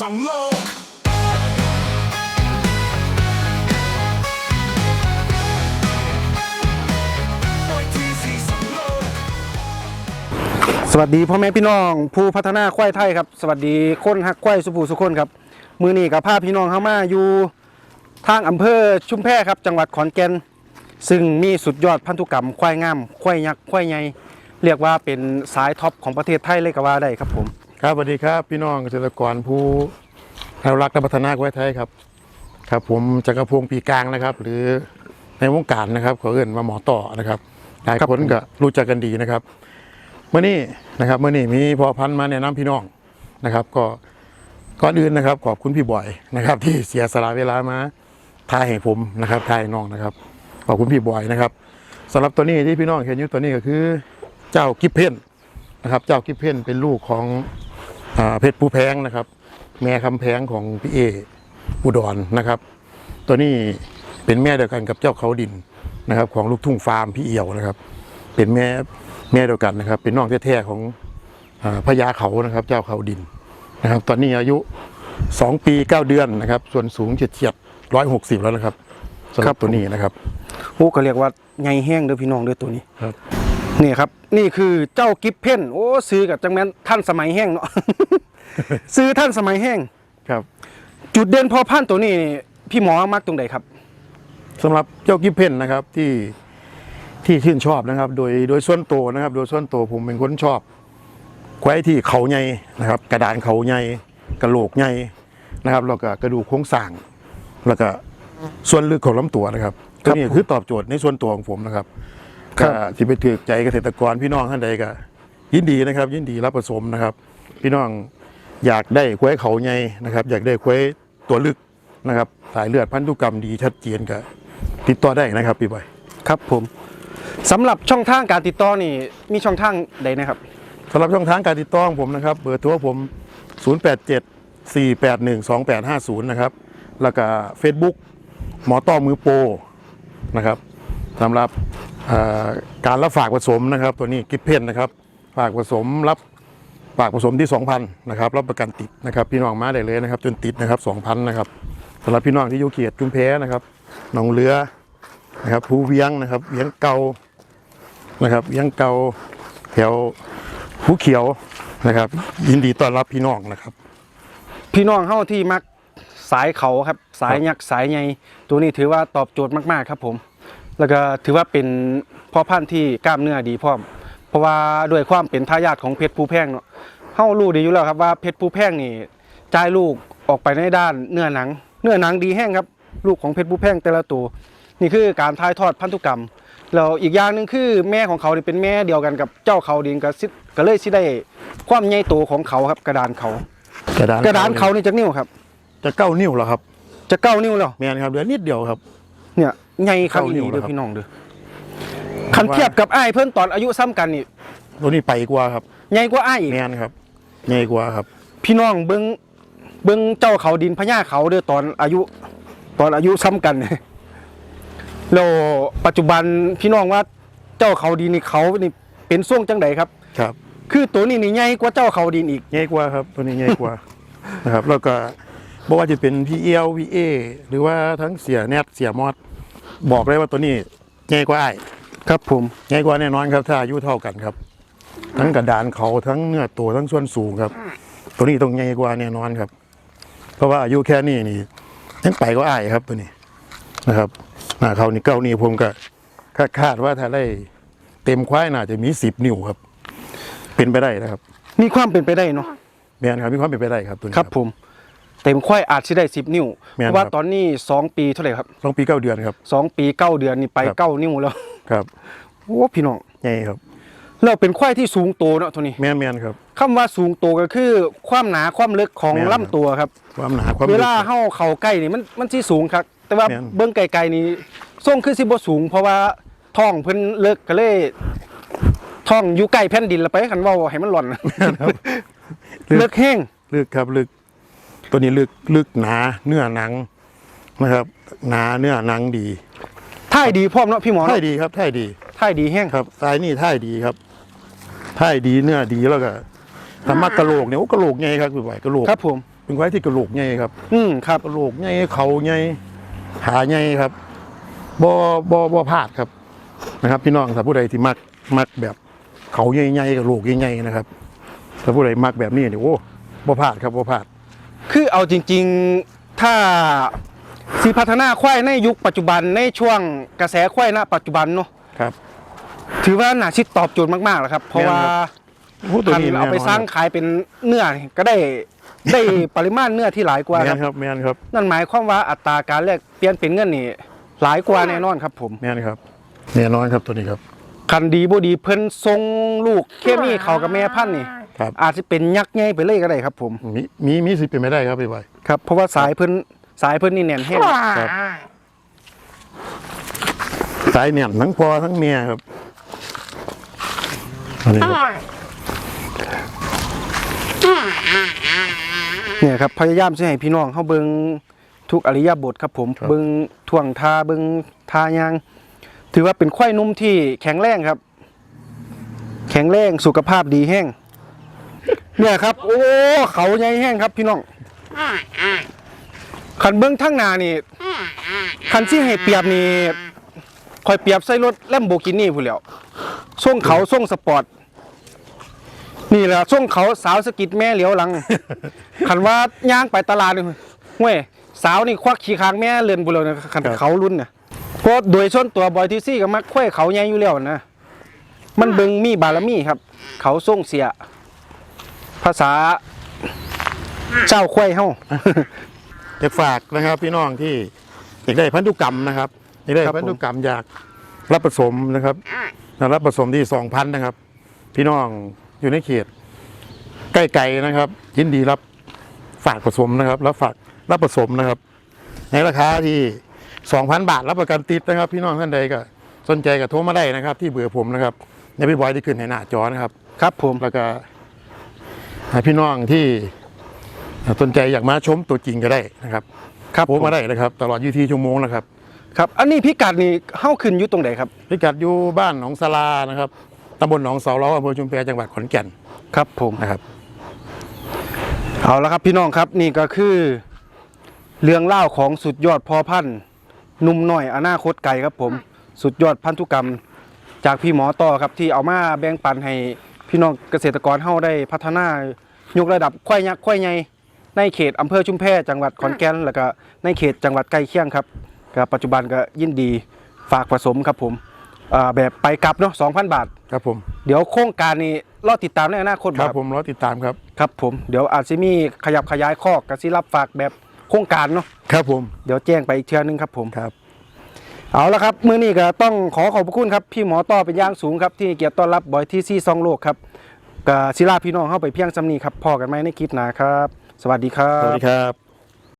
สองโลกสวัสดีพ่อแม่พี่น้องผู้พัฒนาควายไทยครับ สวัสดีคนฮักควายสุภูสุคนครับ มือนี้กับพาพี่น้องเข้ามาอยู่ทางอำเภอชุมแพครับ จังหวัดขอนแก่น ซึ่งมีสุดยอดพันธุกรรมควายงามควายยักษ์ควายใหญ่เรียกว่าเป็นสายท็อปของประเทศไทยเลยก็ว่าได้ครับผม ครับสวัสดีครับ พี่น้องเกษตรกรผู้อนุรักษ์และพัฒนาไว้ไทยครับ ครับ ผมจักรพงศ์ปีกลางนะครับ หรือในวงการนะครับขาเอื่นว่าหมอต่อนะครับหลายคนก็รู้จักกันดีนะครับเมื่อนี้นะครับเมื่อนี้มีพอพันธุ์มาแนะนำพี่น้องนะครับ ก็ก่อนอื่นนะครับ ขอบคุณพี่บอยนะครับ ที่เสียสละเวลามาทายให้ผมนะครับทายน้องนะครับ ขอบคุณพี่บอยนะครับสำหรับตัวนี้ที่พี่น้องเห็นอยู่ตัวนี้ก็คือ เจ้ากิฟเพนนะครับ เจ้ากิฟเพนเป็นลูกของ เพชรผู้แพงนะครับ แม่คำแพงของพี่เออุดรนะครับ ตัวนี้เป็นแม่เดียวกันกับเจ้าเขาดินนะครับ ของลูกทุ่งฟาร์มพี่เอี่ยวนะครับ เป็นแม่แม่เดียวกันนะครับ เป็นน้องแท้ๆของอาพญาเขานะครับ เจ้าเขาดินนะครับ ตอนนี้อายุ 2 ปี 9 เดือนนะครับ ส่วนสูงเฉียดเฉียดร้อยหกสิบแล้วนะครับสำหรับตัวนี้นะครับโอ้ก็เรียกว่าไงแห้งเด้อพี่น้องเด้อตัวนี้ครับ นี่ครับ นี่คือเจ้ากิฟเพนโอ้ซื้อกับจังแม่นท่านสมัยแห้งเนาะ ซื้อท่านสมัยแห้งครับ จุดเด่นพอพันธุ์ตัวนี้นี่พี่หมอมักตรงไหนครับ สำหรับเจ้ากิฟเพนนะครับที่ที่ชื่นชอบนะครับ โดยโดยส่วนตัวนะครับ โดยส่วนตัวผมเป็นคนชอบควายที่เขาใหญ่นะครับ กระดานเขาใหญ่กระโหลกใหญ่นะครับแล้วก็กระดูกโครงสร้าง แล้วก็ส่วนลึกของลำตัวนะครับตัวนี้คือตอบโจทย์ในส่วนตัวของผมนะครับครั ก็บที่ไปถือใจเกษตรกรพี่น้องท่านใดก็ยินดีนะครับ ยินดีรับผสมนะครับ พี่น้องอยากได้ควายเขาใหญ่นะครับ อยากได้ควายตัวลึกนะครับสายเลือดพันธุกรรมดีชัดเจนก็ติดต่อได้นะครับพี่บอยครับผมสำหรับช่องทางการติดต่อนี่มีช่องทางใดนะครับสำหรับช่องทางการติดต่อของผมนะครับ เบอร์โทรผม 087 481 2850 นะครับ แล้วก็ Facebook หมอต้อมือโปรนะครับสำหรับเอ่อ การรับฝากผสมนะครับ ตัวนี้กิฟเพนนะครับ ฝากผสมรับฝากผสมที่ 2,000นะครับรับประกันติดนะครับพี่น้องมาได้เลยนะครับ จนติดนะครับ2,000นะครับสำหรับพี่น้องที่อยู่เขียดจุมแพ้นะครับหนองเรือนะครับภูเวียงนะครับเวียงเกานะครับเวียงเกาแถวผู้เขียวนะครับ ยินดีต้อนรับพี่น้องนะครับ พี่น้องเฮาที่มักสายเขาครับ สายยักษ์สายใหญ่ตัวนี้ถือว่าตอบโจทย์มากๆครับผม แล้วก็ถือว่าเป็นพ่อพันธุ์ที่กล้ามเนื้อดีพร้อม เพราะว่าด้วยความเป็นทายาทของเพชรภูแพงเนาะเฮารู้ดีอยู่แล้วครับว่าเพชรภูแพงนี่จ่ายลูกออกไปในด้านเนื้อหนัง เนื้อหนังดีแห้งครับ ลูกของเพชรภูแพงแต่ละตัวนี่คือการถ่ายทอดพันธุกรรมแล้วอีกอย่างหนึ่งคือแม่ของเขานี่เป็นแม่เดียวกันกับเจ้าเขาดินก็สิก็เลยสิได้ความใหญ่โตของเขาครับกระดานเขา กระดานกระดานเขานี่จักนิ้วครับ จะเก้านิ้วแล้วครับ จะเก้านิ้วแล้วแม่นครับเหลือนิดเดียวครับ เนี่ย ใหญ่ครับเก้าอีนิ้นีวเด้อแล้วครับพี่น้องเด้อคันเทียบกับอ้ายเพิ่นตอนอายุซ้ำกันนี่ตัวนี้ไปกว่าครับใหญ่กว่าอ้ายอีกแม่นครับใหญ่กว่าครับ พี่น้องเบิ่งเบิ่งเจ้าเขาดินพญาเขาเด้อตอนอายุ ตอนอายุซ้ำกันเนี่ยแล้วปัจจุบันพี่น้องว่าเจ้าเขาดินนี่เขานี่เป็นช่วงจังใดครับ ครับ คือตัวนี้นี่ใหญ่กว่าเจ้าเขาดินอีกใหญ่กว่าครับ ตัวนี้ใหญ่กว่านะครับ แล้วก็บอกว่าจะเป็นพี่เอลพี่เอหรือว่าทั้งเสียแนทเสียมอด บอกเลยว่าตัวนี้ใหญ่กว่าไอ้ายครับผมใหญ่กว่าแน่นอนครับ ถ้าอายุเท่ากันครับ ทั้งกระดานเขาทั้งเนื้อตัวทั้งส่วนสูงครับ ตัวนี้ต้องใหญ่กว่าแน่นอนครับ เพราะว่าอายุแค่นี้นี่ยังไปก็อายครับตัวนี้นะครับหน้าเขานี่เก้านี่ผมก็คาดคาดว่าถ้าได้เต็มควายน่าจะมีสิบนิ้วครับ เป็นไปได้นะครับ มีความเป็นไปได้เนาะแม่นครับมีความเป็นไปได้ครับตัวนี้ครับผม เต็มควายอาจสิได้10นิ้วแม่นเพราะว่าครับ ตอนนี้สองปีเท่าไหร่ครับสองปีเก้าเดือนครับ สองปีเก้าเดือนนี่ไปครับ เก้านิ้วแล้วครับโอ้พี่น้องใหญ่ครับเราเป็นควายที่สูงโตเนาะตัวนี้แม่นแม่นครับ คำว่าสูงโตก็คือความหนาความลึกของแม่นครับลำตัวครับ ความหนาความเวลาลึก เฮาเข้าใกล้นี่มันมันสิสูงครับ แต่ว่าแม่น เบิ่งไกลๆนี่ทรงคือสิบ่สูง เพราะว่าท้องเพิ่นเลิกก็เลยท้องอยู่ใกล้แผ่นดินแล้วไปคันเว้าให้มันหล่อน เลิกแห้งลึกครับลึก ตัวนี้ลึกลึกหนาเนื้อหนังนะครับหนาเนื้อหนังดีท่ายดีพร้อมเนาะพี่หมอท่ายเนาะดีครับท่ายดีท่ายดีแห้งครับสายนี่ท่ายดีครับท่ายดีเนื้อดีแล้วก็ธรรมะกะโหลกเนี่ยโอ้กะโหลกไงครับคือไหวกะโหลกครับผมเป็นควายที่กระโหลกใหญ่ครับ อืมครับกระโหลกใหญ่เขาใหญ่ขาใหญ่ครับบ่บ่บ่พลาดครับนะครับ พี่น้องถ้าผู้ใดที่มักมักแบบเขาใหญ่ๆกระโหลกใหญ่ๆนะครับถ้าผู้ใดมักแบบนี้นี่โอ้บ่พลาดครับบ่พลาด คือเอาจริงๆถ้าสีพัฒนาควายในยุคปัจจุบันในช่วงกระแสควายณปัจจุบันเนาะครับ ถือว่าน่าชิดตอบโจทย์มากๆแล้วครับ เพราะว่าโอ้ตัวคันนี้เอาไปสร้างขายเป็นเนื้อนี่ก็ได้ได้ปริมาณเนื้อที่หลายกว่าแมครันบครับแมนครับ นั่นหมายความว่าอัตราการแลกเปลี่ยนเป็นเงินนี่หลายกว่าแน่นอนครับ ผมแมนครับแน่นอนครับตัวนี้ครับคันดีบ่ดีเพิ่นทรงลูกเคมีเข้ากับแม่พันธุ์นี่ ครับ อาจจะเป็นยักษ์ใหญ่ไปเลยก็ได้ครับผมมีมีมีสิทธิ์เป็นไม่ได้ครับพี่บอยครับเพราะว่าสายเพิ่นสายเพิ่นนี่แน่นแห้งครับสายเนี่ยทั้งพ่อทั้งเมียครับอันนี้ครับเนี่ยครับพยายามสิให้พี่น้องเฮาเบิ่งทุกอริยบทครับผมครับเบิ่งท่วงท่าเบิ่งท่ายาง ถือว่าเป็นควายนุ่มที่แข็งแรงครับ แข็งแรงสุขภาพดีแห้ง เนี่ยครับ โอ้เขาใหญ่แห้งครับพี่น้องคันเบิ่งทั้งหน้านี่คันที่ให้เปรียบนี่คอยเปรียบใส่รถแลมโบกินี่พู้นแหล้วส่งเขาส่งสปอร์ตนี่แหละช่วงเขาสาวสะกิดแม่เหลียวหลังขันว่าย่างไปตลาดนี่ห้วยสาวนี่ควักขี้คางแม่เลือนบุเลยนะขันครับเขารุ่นเนี่ยเพราะโดยส่วนตัวบอยทีซี่ก็มักควยเขาใหญ่อยู่แล้วนะมันเบิงมีบารมีครับ เขาส่งเสีย ภาษาเจ้าควยเฮาอยากฝากนะครับพี่น้องที่อยากได้พันธุกรรมนะครับอยากได้ครับผมพันธุกรรมอยากรับผสมนะครับรับผสมที่สองพันนะครับ พี่น้องอยู่ในเขตใกล้ๆนะครับ ยินดีรับฝากผสมนะครับแล้วฝากรับผสมนะครับ ในราคาที่สองพันบาทรับประกันติดนะครับ พี่น้องท่านใดก็สนใจก็โทรมาได้นะครับ ที่เบอร์ผมนะครับในพี่บอยที่ขึ้นในหน้าจอนะครับ ครับผมแล้วก็ให้ พี่น้องที่สนใจอยากมาชมตัวจริงก็ได้นะครับครับโทรมาได้นะครับ ตลอด24ชั่วโมงนะครับ ครับ อันนี้พิกัดนี่เฮาขึ้นอยู่ตรงไหนครับ พิกัดอยู่บ้านหนองสลานะครับตำบลหนองเสาล้ออำเภอชุมแพจังหวัดขอนแก่นครับผมนะครับ เอาละครับพี่น้องครับนี่ก็คือ เรื่องเล่าวของสุดยอดพอพันธุ์หนุ่มหน่อยอนาคตไกลครับผม สุดยอดพันธุกรรมจากพี่หมอต่อครับที่เอามาแบ่งปันให้พี่น้องเกษตรกรเฮาได้พัฒนา ยกระดับควายยักษ์ควายใหญ่ในเขตอำเภอชุมแพจังหวัดขอนแก่นแล้วก็ในเขตจังหวัดใกล้เคียงครับก็ปัจจุบันก็ยินดีฝากผสมครับผมอ่าแบบไปกลับเนาะ2,000 บาท ครับผมเดี๋ยวโครงการนี้รอติดตามในอนาคตครับครับผมรอติดตามครับครับผมเดี๋ยวอาจจะมีขยับขยายข้อกระซิรับฝากแบบโครงการเนาะครับผมเดี๋ยวแจ้งไปอีกเทื่อนึงครับผมครับ เอาละครับมื้อนี้ก็ต้องขอขอบพระคุณครับพี่หมอต้อเป็นอย่างสูงครับที่ให้เกียรติต้อนรับบอยที่ซี่ซองโลกครับ กับศิลาพี่น้องเข้าไปเพียงจำนีครับพอกันไหมในคลิปหนาครับ สวัสดีครัสวัสดีครับ